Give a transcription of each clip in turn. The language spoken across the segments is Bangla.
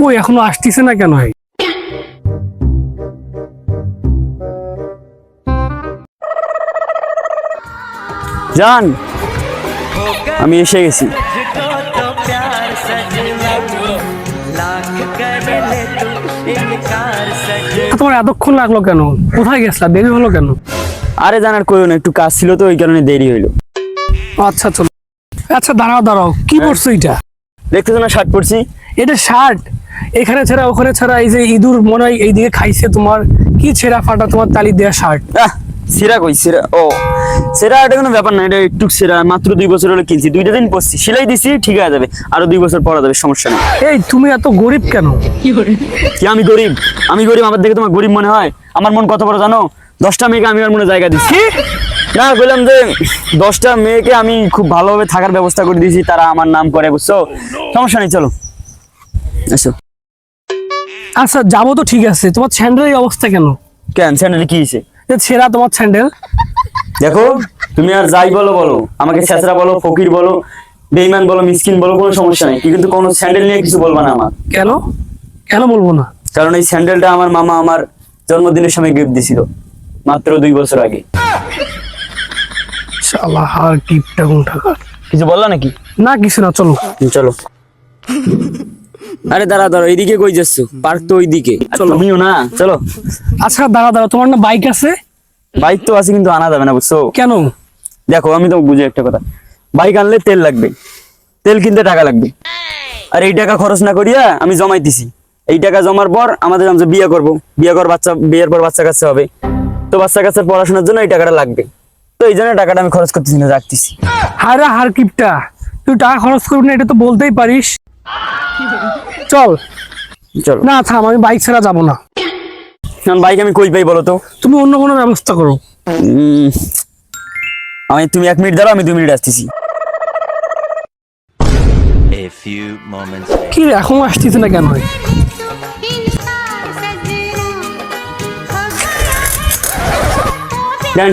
কই এখনও আসতেছে না কেন হয় জান আমি এসে গেছি। তোমার এতক্ষণ লাগল কেন? কোথায় গেছিল? দেরি হলো কেন? আরে জানার কইও না একটু কাজ ছিল তো ওই কারণে দেরি হইল। আচ্ছা চলো। আচ্ছা দাঁড়াও দাঁড়াও কি হ্যাঁ। পড়ছো এটা দেখতেছো না শার্ট পরছি? এটা শার্ট? এখানে ছাড়া ওখানে ছাড়া এই যে ইঁদুর মনে হয় এইদিকে খাইছে তোমার। কি ছেঁড়া ফাটা তোমার তালি দেয়া শার্ট? সেরা কই সেরা ও সেরা এটা কোনো ব্যাপার না এটা একটু সেরা মাত্র দুই বছর হলে কিনছি। দুইটা দিন পরছি সেলাই দিছি ঠিক হয়ে যাবে আরও দুই বছর পরা যাবে সমস্যা নেই। এই তুমি এত গরিব কেন? কি আমি গরিব? আমি গরিব আমার দেখে তোমার গরিব মনে হয়? আমার মন কত বড় জানো? দশটা মেয়েকে আমি আমার মনে জায়গা দিচ্ছি না বললাম যে দশটা মেয়েকে আমি খুব ভালোভাবে থাকার ব্যবস্থা করে দিয়েছি তারা আমার নাম করে বুঝছ? সমস্যা নেই চলো। এসো। আচ্ছা যাব তো ঠিক আছে। তোমার স্যান্ডেলের অবস্থা কেন? কেন? স্যান্ডেল কি হয়েছে? যে ছেঁড়া তোমার স্যান্ডেল। দেখো তুমি আর যাই বলো বলো আমাকে ছেঁচড়া বলো ফকির বলো বেইমান বলো মিসকিন বলো কোনো সমস্যা নেই। কিন্তু কোনো স্যান্ডেল নিয়ে কিছু বলবা না আমার। কেন? কেন বলব না? কারণ এই স্যান্ডেলটা আমার মামা আমার জন্মদিনের সময় গিফট দিছিল মাত্র দুই বছর আগে। শালা হার কিপটা কোন টাকা কিছু বললা নাকি? না কিছু না চলো। চলো। আরে দাঁড়া দাঁড়া এইদিকে কই যাচ্ছ? পার্ক তো ওইদিকে। চলো। তুমিও না? চলো। আচ্ছা দাঁড়া দাঁড়া তোমার না বাইক আছে? বাইক তো আছে কিন্তু আনা যাবে না বুঝছ? কেন? দেখো আমি তো বুঝি একটা কথা। বাইক আনলে তেল লাগবে। তেল কিনতে টাকা লাগবে। আর এই টাকা খরচ না করিয়া আমি জমাইতেছি। এই টাকা জমার পর আমাদের আমি বিয়ে করব বিয়ে কর বাচ্চা বিয়ের পর বাচ্চা কাচ্চা হবে। তো বাচ্চা কাচ্চার পড়াশোনার জন্য এই টাকাটা লাগবে। তো এই জন্য টাকাটা আমি খরচ করতেছি না রাখতেছি। হারে হার কিপটা তুই টাকা খরচ করবি না এটা তো বলতেই পারিস। চল। চলো। না থাম আমি বাইক ছাড়া যাব না। কারণ বাইক আমি কই পাই বলো তো? তুমি অন্য কোনো ব্যবস্থা করো। আমি তুমি এক মিনিট দাঁড়াও আমি দুই মিনিট আসতেছি। কি রে এখন আসতেছে না কেন?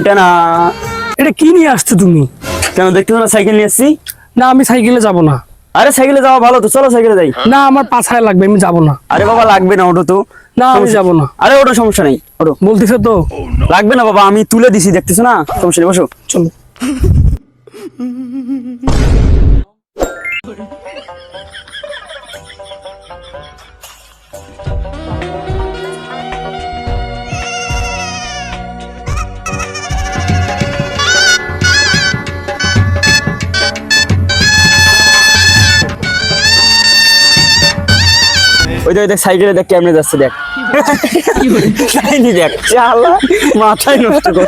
টানা। এটা কি নিয়ে আসছো তুমি? কেন দেখতেছো না সাইকেল নিয়ে আসছি? না আমি সাইকেলে যাব না। আরে সাইকেলে যাওয়া ভালো তো চলো সাইকেলে যাই। না আমার পাঁচ হাজার লাগবে আমি যাব না। আরে বাবা লাগবে না ওটো তো। না আমি যাব না। আরে ওটা সমস্যা নেই ওটো বলতেছো তো? লাগবে না বাবা আমি তুলে দিছি দেখতেছো না? সমস্যা নেই বসো। চলো। ওই দেখ দেখ সাইকেলে দেখ কেমনে যাচ্ছে দেখ। দেখ। চালা মাথায় নষ্ট কর।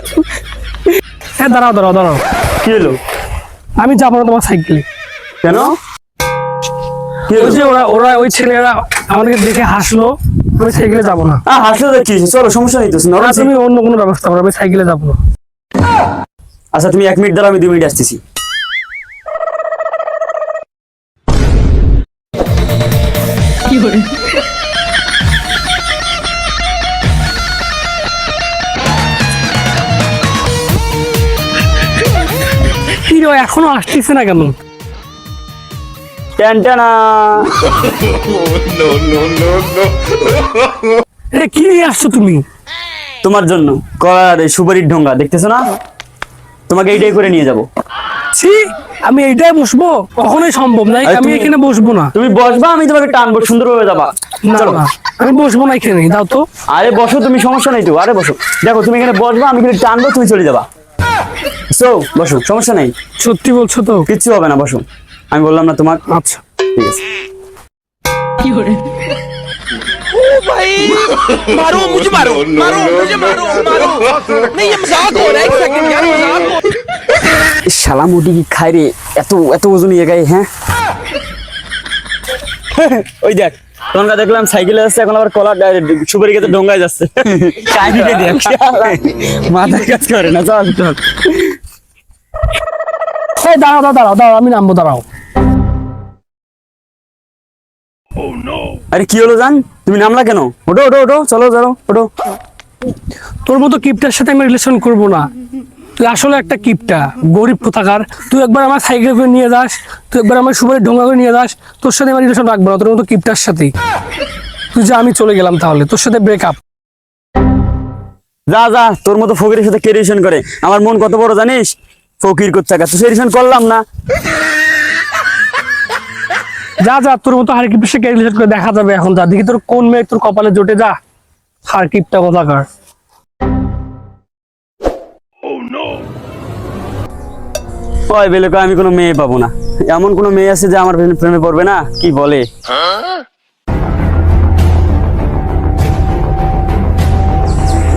হ্যাঁ দাঁড়াও দাঁড়াও দাঁড়াও। কি হলো? আমি যাব না তোমার সাইকেলে। কেন? যে ওরা ওরা ওই ছেলেরা আমাদেরকে দেখে হাসলো আমি সাইকেলে যাব না। আহ হাসলে দেখ কি? চলো সমস্যা নেই তো তুমি অন্য কোনো ব্যবস্থা করো আমি সাইকেলে যাব। না আচ্ছা তুমি এক মিনিট দাঁড়াও আমি দুই মিনিট আসতেছি। কি রে ও এখনও আসতেছে না কেন? টান টানা এটা কি নিয়ে আসছো তুমি? তোমার জন্য কলার সুপারির ঢোঙ্গা দেখতেছো না? তোমাকে এইটাই করে নিয়ে যাব। ছি আমি এইটাই বসবো। কখনোই সম্ভব নাই আমি এখানে বসবো না। তুমি বসবা আমি তোমাকে টানবো সুন্দরভাবে যাবা। না চলো। আমি বসবো না এখানে দাও তো। আরে বসো তুমি সমস্যা নেই তো আরে বসো। দেখো তুমি এখানে বসবা আমি কিন্তু টানবো তুমি চলে যাবা। সো বসো সমস্যা নেই। সত্যি বলছো তো? কিচ্ছু হবে না বসো। আমি বললাম না তোমার। আচ্ছা। ঠিক আছে। मारो मुझे मारो मारो मुझे मारो मारो नहीं ये मजाक हो रहा है एक सेकंड यार मजाक हो শালা মুটি কি খাই রে এত এত ওজন ইয়ে গায়ে হ্যাঁ ওই দেখ তখনকার দেখলাম সাইকেলে যাচ্ছে এখন আবার কলা সুপারি খেতে ডোঙ্গায় যাচ্ছে কাহিনীটা দেখ শালা, মাথায় কাজ করে না চল চল এই দাঁড়াও দাঁড়াও দাঁড়াও দাঁড়াও আমি নামবো দাঁড়াও আরে কি হলো জান? তুমি নামলা কেন? ওটো ওটো ওটো চলো চলো ওটো তোর মতো কিপটার সাথে আমি রিলেশন করব না। তুই আসলে একটা কিপটা গরিব কোথাকার। তুই একবার আমার সাইকেল করে নিয়ে যাস তুই একবার আমার সুপারি ঢোঙ্গা করে নিয়ে যাস তোর সাথে আমার রিলেশন রাখব না তোর মতো কিপটার সাথে। তুই যে আমি চলে গেলাম তাহলে তোর সাথে ব্রেকআপ যা যা তোর মতো ফকিরের সাথে কে রিলেশন করে? আমার মন কত বড় জানিস? ফকির করতে তো সে রিলেশন করলাম না। যা যা তোর মতো হারকিপের সাথে রিলেশন করে দেখা যাবে এখন যা। দেখি তোর কোন মেয়ে তোর কপালে জোটে যা। হারকিপটা কোথাকার। ওই বেলে কয় আমি কোনো মেয়ে পাবো না। এমন কোনো মেয়ে আছে যে আমার প্রেমে- প্রেমে পড়বে না? কি বলে?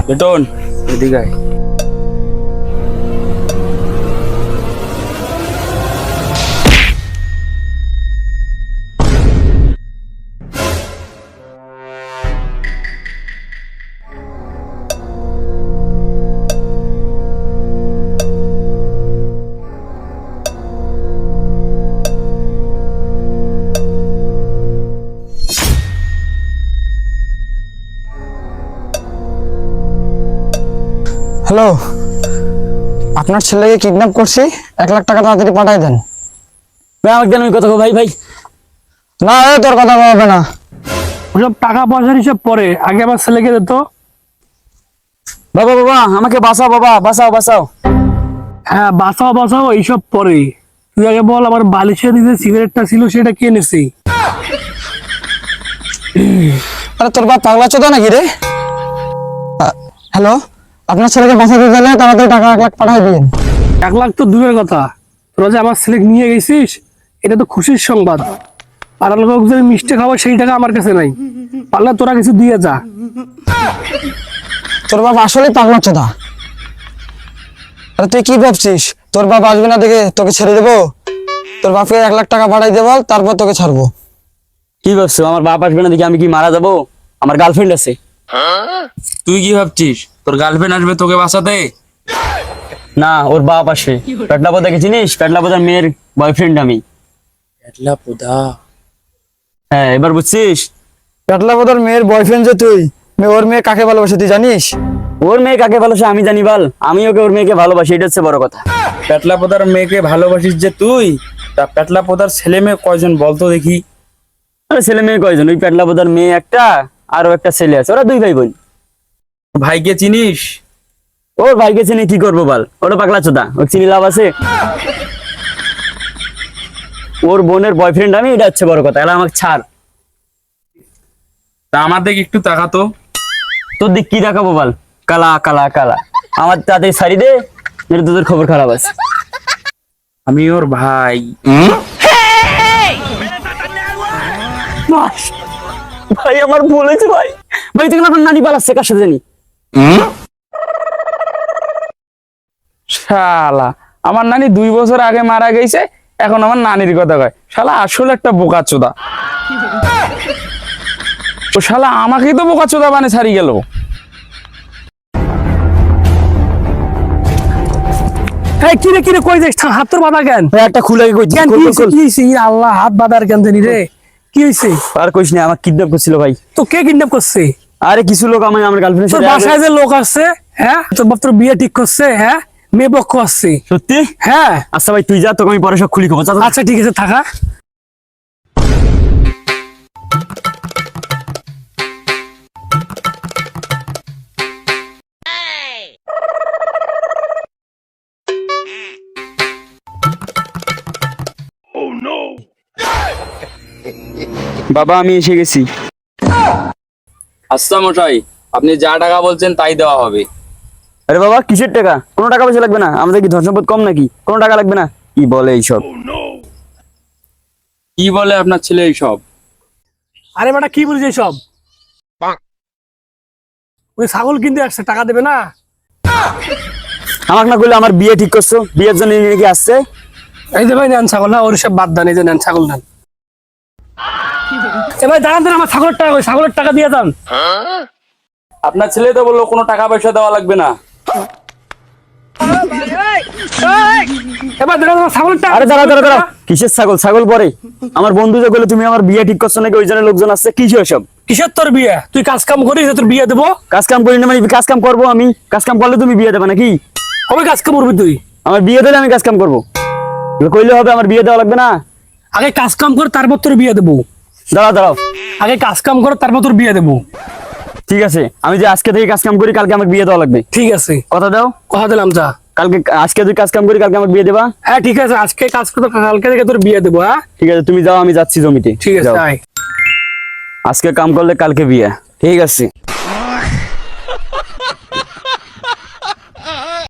বেটন এদিকে হ্যালো আপনার ছেলেকে কিডন্যাপ করছি এক লাখ টাকা তাড়াতাড়ি পাঠাই দেন। ভাই আমাকে আমি কথা ভাই ভাই? না এ তোর কথা বলবে না। ওসব টাকা পয়সার হিসাব পরে আগে আমার ছেলেকে দিত বাবা বাবা আমাকে বাঁচাও বাবা বাঁচাও বাঁচাও। হ্যাঁ বাঁচাও বাঁচাও এইসব পরে। তুই আগে বল আমার বালিশের নিচে সিগারেটটা ছিল সেটা কে নেছি আরে তোর বাপ পাগলা চোদা নাকি রে? হ্যালো আপনার ছেলেকে বাঁচাতে গেলে তাড়াতাড়ি টাকা এক লাখ পাঠাই দিন এক লাখ তো দূরের কথা। তোরা যে আমার ছেলে নিয়ে গেছিস এটা তো খুশির সংবাদ। পাড়ার লোক যে মিষ্টি খাব সেই টাকা আমার কাছে নাই। পারলে তোরা কিছু দিয়ে যা। তোর বাপ আসলে পাগলা চোদা। আরে তুই কি ভাবছিস? তোর বাপ আসবে না দেখে তোকে ছেড়ে দেবো? তোর বাপকে এক লাখ টাকা পাঠাই দেবো তারপর তোকে ছাড়বো। কি ভাবছ? আমার বাপ আসবে না দেখি আমি কি মারা যাব? আমার গার্লফ্রেন্ড আছে। তুই কি ভাবছিস? তোর গার্লফ্রেন্ড আসবে তোকে বাঁচাতে? না ওর বাপ আসে পেটলা পোদাকে চিনিস? পেটলা পোদার মেয়ের বয়ফ্রেন্ড আমি। পেটলা পোদা হ্যাঁ এবার বুঝছিস? পেটলা বোধর মেয়ের বয়ফ্রেন্ড যে তুই ওর মেয়ে কাকে ভালোবাসে তুই জানিস? ওর মেয়ে কাকে ভালোবাসে আমি জানি বল। আমি ওকে ওর মেয়েকে ভালোবাসি এটা হচ্ছে বড় কথা। পেটলা পোদার মেয়েকে ভালোবাসিস যে তুই তা পেটলা পোদার ছেলে মেয়ে কয়জন বলতো দেখি। আরে ছেলে মেয়ে কয়জন? ওই পেটলা পোদার মেয়ে একটা আরও একটা ছেলে আছে। ওরা দুই ভাই বোন ভাইকে চিনিস? ওর ভাইকে চিনি কি করব বল? ওটা পাগলা চোদা ওর চিনি লাভ আছে? ওর বোনের বয়ফ্রেন্ড আমি এটা হচ্ছে বড় কথা এলা আমাকে ছাড়। তা আমার দিকে একটু তাকাতো। তোর দিক কি দেখাবো বল? কালা কালা কালা। আমার তাদের সারি দে মেরে তোদের খবর খারাপ আছে। আমি ওর ভাই। ভাই আমার বলেছে ভাই। ভাই থেকে আপনার নানি পালাচ্ছে কার সাথে জানি? শালা আমার নানি দুই বছর আগে মারা গেছে এখন আমার নানির কথা কয়। শালা আসলে একটা বোকা চোদা ও শালা আমাকেই তো বোকা চোদা বানে ছাড়ি গেল। এই কিরে কিরে কই থা- হাত তোর বাধা কেন একটা খুলে কই কেন কি হইছে? কি হইছে? আল্লাহ হাত বাঁধার কেন জানি রে। কি হয়েছে আর কইস না আমার কিডন্যাপ করছিল ভাই। তো কে কিডন্যাপ করছে? আরে কিছু লোক আমি আমার গার্লফ্রেন্ডের তোর সাথে বাসায় যে লোক আসছে হ্যাঁ? তোর বাপ তোর বিয়ে ঠিক করছে হ্যাঁ? মেয়ে পক্ষ আসছে সত্যি? হ্যাঁ। আচ্ছা ভাই তুই যা তোকে আমি পরে সব খুলি খবর। যা, যা। আচ্ছা ঠিক আছে থাকা। বাবা আমি এসে গেছি। আচ্ছা মশাই আপনি যা টাকা বলছেন তাই দেওয়া হবে। আরে বাবা কিসের টাকা? কোনো টাকা পয়সা লাগবে না। আমাদের কি ধন সম্পদ কম নাকি? কোনো টাকা লাগবে না? কি বলে এইসব? কি বলে আপনার ছেলে এইসব? আরে বেটা কি বলিস সব ওই ছাগল কিনতে আসছে টাকা দেবে না। আমাকে না করলে আমার বিয়ে ঠিক করছ? বিয়ের জন্য নাকি আসছে? এই যে ভাই নেন ছাগল না ওর সব বাদ দেন এই যে নেন ছাগল নেন। দাঁড়ান আমার ছাগলের টাকা ওই ছাগলের টাকা দিয়ে যান। আপনার ছেলে তো বলল কোনো টাকা পয়সা দেওয়া লাগবে না। এবার দাঁড়ান আমার ছাগলের টাকা। আরে দাঁড়া দাঁড়া দাঁড়া। কিসের ছাগল? ছাগল পরে। আমার বন্ধু যে বলে তুমি আমার বিয়ে ঠিক করছ নাকি? ওই জন্য লোকজন আসছে। কি সব কিসের তোর বিয়ে? তুই কাজ কাম করিস তোর বিয়ে দেবো? কাজ কাম করি না মানে কাজ কাম করব আমি? কাজ কাম করলে তুমি বিয়ে দেবে নাকি? কবে কাজ কাম করবি তুই? আমার বিয়ে দিলে আমি কাজ কাম করব। কইলে হবে আমার বিয়ে দেওয়া লাগবে না। আগে কাজ কাম কর তারপর তোর বিয়ে দেবো। দাঁড়াও দাঁড়াও। আগে কাজ কাম কর তারপর তোর বিয়ে দেবো। ঠিক আছে আমি যে আজকে থেকে কাজ কাম করি কালকে আমাকে বিয়ে দেওয়া লাগবে। ঠিক আছে। কথা দাও। কথা দিলাম যা। কালকে আজকে তুই কাজ কাম করি কালকে আমাকে বিয়ে দেবা? হ্যাঁ ঠিক আছে আজকে কাজ করতে কালকে থেকে তোর বিয়ে দেবো হ্যাঁ? ঠিক আছে তুমি যাও আমি যাচ্ছি জমিতে। ঠিক আছে যাও। আয়। আজকে কাম করলে কালকে বিয়ে। ঠিক আছে।